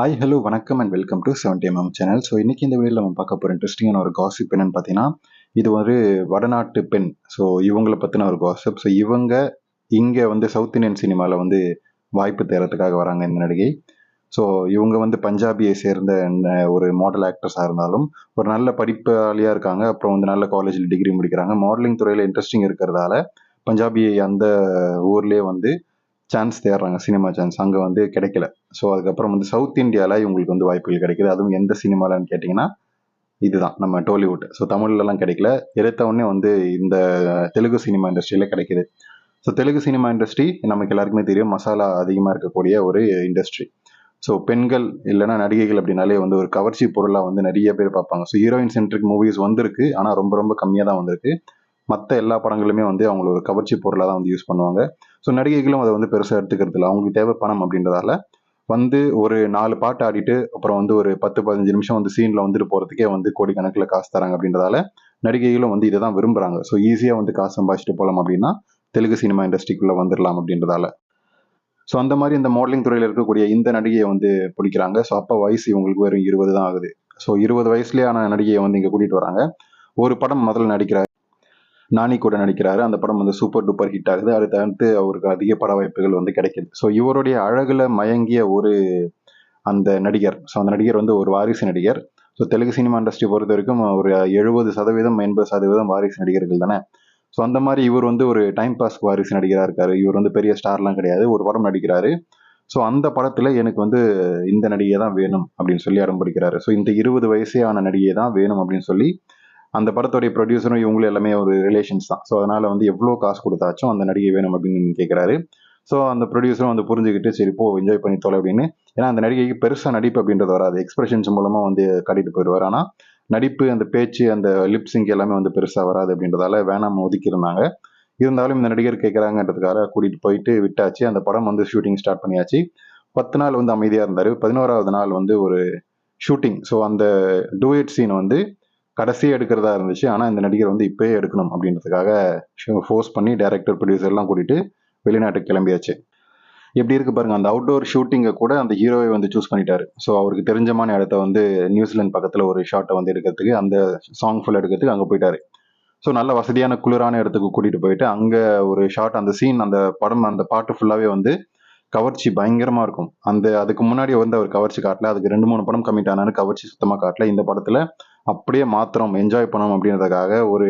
Hi hello வணக்கம் and welcome to seventy MM channel so இன்றைக்கி இந்த வீடியோவில் நம்ம பார்க்க போகிற இன்ட்ரெஸ்டிங்கான ஒரு காசிப் என்னன்னு பார்த்தீங்கன்னா இது ஒரு வடநாட்டு பெண். ஸோ இவங்கள பற்றின ஒரு காசிப் ஸோ இவங்க இங்கே வந்து சவுத் இந்தியன் சினிமாவில் வந்து வாய்ப்பு தேர்றதுக்காக வராங்க இந்த நடிகை. ஸோ இவங்க வந்து பஞ்சாபியை சேர்ந்த ஒரு மாடல் ஆக்ட்ரஸாக இருந்தாலும் ஒரு நல்ல படிப்பாளியாக இருக்காங்க. அப்புறம் வந்து நல்ல காலேஜில் டிகிரி முடிக்கிறாங்க. மாடலிங் துறையில் இன்ட்ரெஸ்டிங் இருக்கிறதால பஞ்சாபி அந்த ஊர்லேயே வந்து சான்ஸ் தேடுறாங்க சினிமா சான்ஸ் அங்கே வந்து கிடைக்கல. ஸோ அதுக்கப்புறம் வந்து சவுத் இந்தியாவில் இவங்களுக்கு வந்து வாய்ப்புகள் கிடைக்கிது. அதுவும் எந்த சினிமாலன்னு கேட்டிங்கன்னா இதுதான். நம்ம டோலிவுட் ஸோ தமிழ்லலாம் கிடைக்கல. எடுத்தவுடனே வந்து இந்த தெலுங்கு சினிமா இண்டஸ்ட்ரியில் கிடைக்குது. ஸோ தெலுங்கு சினிமா இண்டஸ்ட்ரி நமக்கு எல்லாருக்குமே தெரியும். மசாலா அதிகமாக இருக்கக்கூடிய ஒரு இண்டஸ்ட்ரி ஸோ பெண்கள் இல்லைன்னா நடிகைகள் அப்படின்னாலே வந்து ஒரு கவர்ச்சி பொருளாக வந்து நிறைய பேர் பார்ப்பாங்க. ஸோ ஹீரோயின் சென்ட்ரிக் மூவிஸ் வந்திருக்கு. ஆனால் ரொம்ப ரொம்ப கம்மியாக தான் வந்திருக்கு. மற்ற எல்லா படங்களுமே வந்து அவங்களோட ஒரு கவர்ச்சி பொருளாக தான் வந்து யூஸ் பண்ணுவாங்க. ஸோ நடிகைகளும் அதை வந்து பெருசாக எடுத்துக்கிறது இல்லை அவங்களுக்கு தேவை பணம் அப்படின்றதால வந்து ஒரு நாலு பாட்டு ஆடிட்டு அப்புறம் வந்து ஒரு பத்து பதினஞ்சு நிமிஷம் வந்து சீனில் வந்துட்டு போகிறதுக்கே வந்து கோடிக்கணக்கில் காசு தராங்க அப்படின்றதால நடிகைகளும் வந்து இதை தான் விரும்புகிறாங்க ஸோ ஈஸியாக வந்து காசு சம்பாதிச்சுட்டு போகலாம் அப்படின்னா தெலுங்கு சினிமா இண்டஸ்ட்ரிக்குள்ளே வந்துடலாம் அப்படின்றதால. ஸோ அந்த மாதிரி இந்த மாடலிங் துறையில் இருக்கக்கூடிய இந்த நடிகையை வந்து பிடிக்கிறாங்க. ஸோ அப்போ வயசு இவங்களுக்கு வெறும் இருபது தான் ஆகுது. ஸோ இருபது வயசுலேயே ஆன நடிகையை வந்து இங்கே கூட்டிகிட்டு வராங்க. ஒரு படம் முதல்ல நடிக்கிறார் நானி கூட நடிக்கிறாரு. அந்த படம் வந்து சூப்பர் டூப்பர் ஹிட் ஆகுது. அடுத்து அடுத்து அவருக்கு அதிக பட வாய்ப்புகள் வந்து கிடைக்குது. ஸோ இவருடைய அழகுல மயங்கிய ஒரு அந்த நடிகர் ஸோ அந்த நடிகர் வந்து ஒரு வாரிசு நடிகர். ஸோ தெலுங்கு சினிமா இண்டஸ்ட்ரி பொறுத்த வரைக்கும் ஒரு எழுபது சதவீதம் எண்பது சதவீதம் வாரிசு நடிகர்கள் தானே. ஸோ அந்த மாதிரி இவர் வந்து ஒரு டைம் பாஸ் வாரிசு நடிகராக இருக்காரு. இவர் வந்து பெரிய ஸ்டார்லாம் கிடையாது. ஒரு படம் நடிக்கிறாரு. ஸோ அந்த படத்தில் எனக்கு வந்து இந்த நடிகை தான் வேணும் அப்படின்னு சொல்லி அடம் பிடிக்கிறாரு ஸோ இந்த இருபது வயசே ஆன நடிகை தான் வேணும் அப்படின்னு சொல்லி அந்த படத்துடைய ப்ரொடியூசரும் இவங்களும் எல்லாமே ஒரு ரிலேஷன்ஸ் தான். ஸோ அதனால் வந்து எவ்வளோ காசு கொடுத்தாச்சும் அந்த நடிகை வேணும் அப்படின்னு கேட்குறாரு ஸோ அந்த ப்ரொடியூசரும் வந்து புரிஞ்சுக்கிட்டு சரி போ என்ஜாய் பண்ணி தொலை அப்படின்னு. ஏன்னா அந்த நடிகைக்கு பெருசாக நடிப்பு அப்படின்றது வராது. எக்ஸ்பிரஷன்ஸ் மூலமாக வந்து காட்டிட்டு போயிடுவார். ஆனால் நடிப்பு அந்த பேச்சு அந்த லிப்ஸிங் எல்லாமே வந்து பெருசாக வராது அப்படின்றதால வேணாம் ஒதுக்கியிருந்தாங்க. இருந்தாலும் இந்த நடிகர் கேட்குறாங்கன்றதுக்காக கூட்டிகிட்டு போயிட்டு விட்டாச்சு. அந்த படம் வந்து ஷூட்டிங் ஸ்டார்ட் பண்ணியாச்சு. பத்து நாள் வந்து அமைதியாக இருந்தார். பதினோராவது நாள் வந்து ஒரு ஷூட்டிங் ஸோ அந்த டூயட் சீன் வந்து கடைசியாக எடுக்கிறதா இருந்துச்சு. ஆனால் இந்த நடிகர் வந்து இப்போயே எடுக்கணும் அப்படின்றதுக்காக ஃபோர்ஸ் பண்ணி டேரக்டர் ப்ரொடியூசர்லாம் கூட்டிகிட்டு வெளிநாட்டுக்கு கிளம்பியாச்சு. எப்படி இருக்கு பாருங்க அந்த அவுட்டோர் ஷூட்டிங்கை கூட அந்த ஹீரோவை வந்து சூஸ் பண்ணிட்டாரு. ஸோ அவருக்கு தெரிஞ்சமான இடத்த வந்து நியூசிலாந்து பக்கத்தில் ஒரு ஷாட்டை வந்து எடுக்கிறதுக்கு அந்த சாங் ஃபுல் எடுக்கிறதுக்கு அங்கே போயிட்டாரு. ஸோ நல்ல வசதியான குளிரான இடத்துக்கு கூட்டிகிட்டு போயிட்டு அங்கே ஒரு ஷாட் அந்த சீன் அந்த படம் அந்த பாட்டு ஃபுல்லாகவே வந்து கவர்ச்சி பயங்கரமாக இருக்கும். அந்த அதுக்கு முன்னாடி வந்து அவர் கவர்ச்சி காட்டல அதுக்கு ரெண்டு மூணு படம் கம்மிட் ஆனாலும் கவர்ச்சி சுத்தமாக காட்டல. இந்த படத்தில் அப்படியே மாத்திரம் என்ஜாய் பண்ணணும் அப்படின்றதுக்காக ஒரு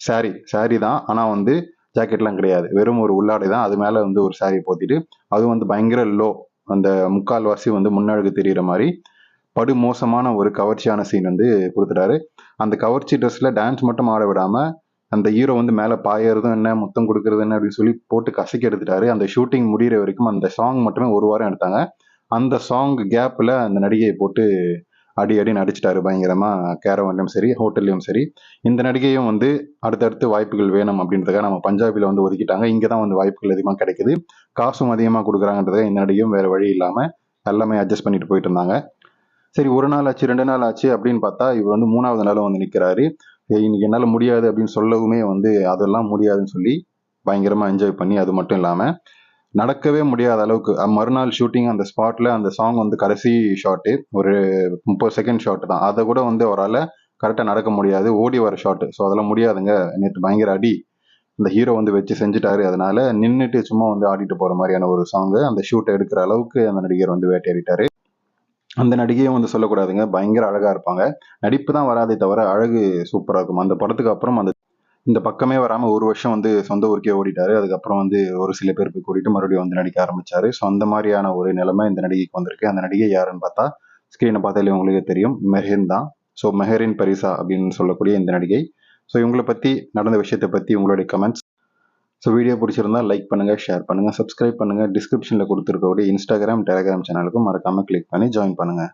சாரி சாரி தான். ஆனால் வந்து ஜாக்கெட்லாம் கிடையாது. வெறும் ஒரு உள்ளாடை தான். அது மேலே வந்து ஒரு saree போத்திட்டு அது வந்து பயங்கர லோ அந்த முக்கால்வாசி வந்து முன்னழகு தெரியிற மாதிரி படு மோசமான ஒரு கவர்ச்சியான சீன் வந்து கொடுத்துட்டாரு. அந்த கவர்ச்சி ட்ரெஸ்ல டான்ஸ் மட்டும் ஆட விடாம அந்த ஹீரோ வந்து மேலே பாயறதும் என்ன முத்தம் கொடுக்கறது என்ன அப்படின்னு சொல்லி போட்டு கசக்கி எடுத்துட்டாரு. அந்த ஷூட்டிங் முடியிற வரைக்கும் அந்த சாங் மட்டுமே ஒரு வாரம் எடுத்தாங்க. அந்த சாங் கேப்பில் அந்த நடிகையை போட்டு அடி அடி நடிச்சிட்டாரு பயங்கரமா. கேரவன்லையும் சரி ஹோட்டல்லையும் சரி. இந்த நடிகையும் வந்து அடுத்தடுத்து வாய்ப்புகள் வேணும் அப்படின்றதுக்காக நம்ம பஞ்சாபில் வந்து ஒதுக்கிட்டாங்க. இங்கே தான் வந்து வாய்ப்புகள் அதிகமாக கிடைக்குது. காசும் அதிகமாக கொடுக்குறாங்கன்றதுக்காக இந்த நடிகையும் வேற வழி இல்லாமல் எல்லாமே அட்ஜஸ்ட் பண்ணிட்டு போயிட்டு இருந்தாங்க. சரி ஒரு நாள் ஆச்சு ரெண்டு நாள் ஆச்சு அப்படின்னு பார்த்தா இவர் வந்து மூணாவது நாளும் வந்து நிற்கிறாரு இன்னைக்கு என்னால் முடியாது அப்படின்னு சொல்லவுமே வந்து அதெல்லாம் முடியாதுன்னு சொல்லி பயங்கரமாக என்ஜாய் பண்ணி அது மட்டும் இல்லாமல் நடக்கவே முடியாத அளவுக்கு. மறுநாள் ஷூட்டிங் அந்த ஸ்பாட்ல அந்த சாங் வந்து கடைசி ஷாட்டு ஒரு முப்பது செகண்ட் ஷாட் தான். அதை கூட வந்து அவரால் கரெக்டாக நடக்க முடியாது. ஓடி வர ஷாட்டு ஸோ அதெல்லாம் முடியாதுங்க. நேற்று பயங்கர அடி. அந்த ஹீரோ வந்து வச்சு செஞ்சுட்டாரு. அதனால நின்றுட்டு சும்மா வந்து ஆடிட்டு போற மாதிரியான ஒரு சாங்கு அந்த ஷூட்டை எடுக்கிற அளவுக்கு அந்த நடிகர் வந்து வேட்டையாடிட்டாரு. அந்த நடிகையும் வந்து சொல்லக்கூடாதுங்க. பயங்கர அழகா இருப்பாங்க. நடிப்பு தான் வராதே தவிர அழகு சூப்பராக இருக்கும். அந்த படத்துக்கு அப்புறம் அந்த இந்த பக்கமே வராமல் ஒரு வருஷம் வந்து சொந்த ஊருக்கே ஓடிட்டாரு. அதுக்கப்புறம் வந்து ஒரு சில பேர் போய் கூட்டிட்டு மறுபடியும் வந்து நடிக்க ஆரம்பிச்சாரு. ஸோ அந்த மாதிரியான ஒரு நிலைமை இந்த நடிகைக்கு வந்திருக்கு. அந்த நடிகை யாருன்னு பார்த்தா ஸ்க்ரீனை பார்த்தாலே உங்களுக்கு தெரியும். மெஹின் தான். ஸோ மெஹரின் பரிசா அப்படின்னு சொல்லக்கூடிய இந்த நடிகை. ஸோ இவங்களை பற்றி நடந்த விஷயத்தை பற்றி உங்களுடைய கமெண்ட்ஸ் ஸோ வீடியோ பிடிச்சிருந்தா லைக் பண்ணுங்கள் ஷேர் பண்ணுங்கள் சப்ஸ்கிரைப் பண்ணுங்க. டிஸ்கிரிப்ஷனில் கொடுத்துருக்கக்கூடிய இன்ஸ்டாகிராம் டெலிகிராம் சேனலுக்கும் மறக்காமல் கிளிக் பண்ணி ஜாயின் பண்ணுங்கள்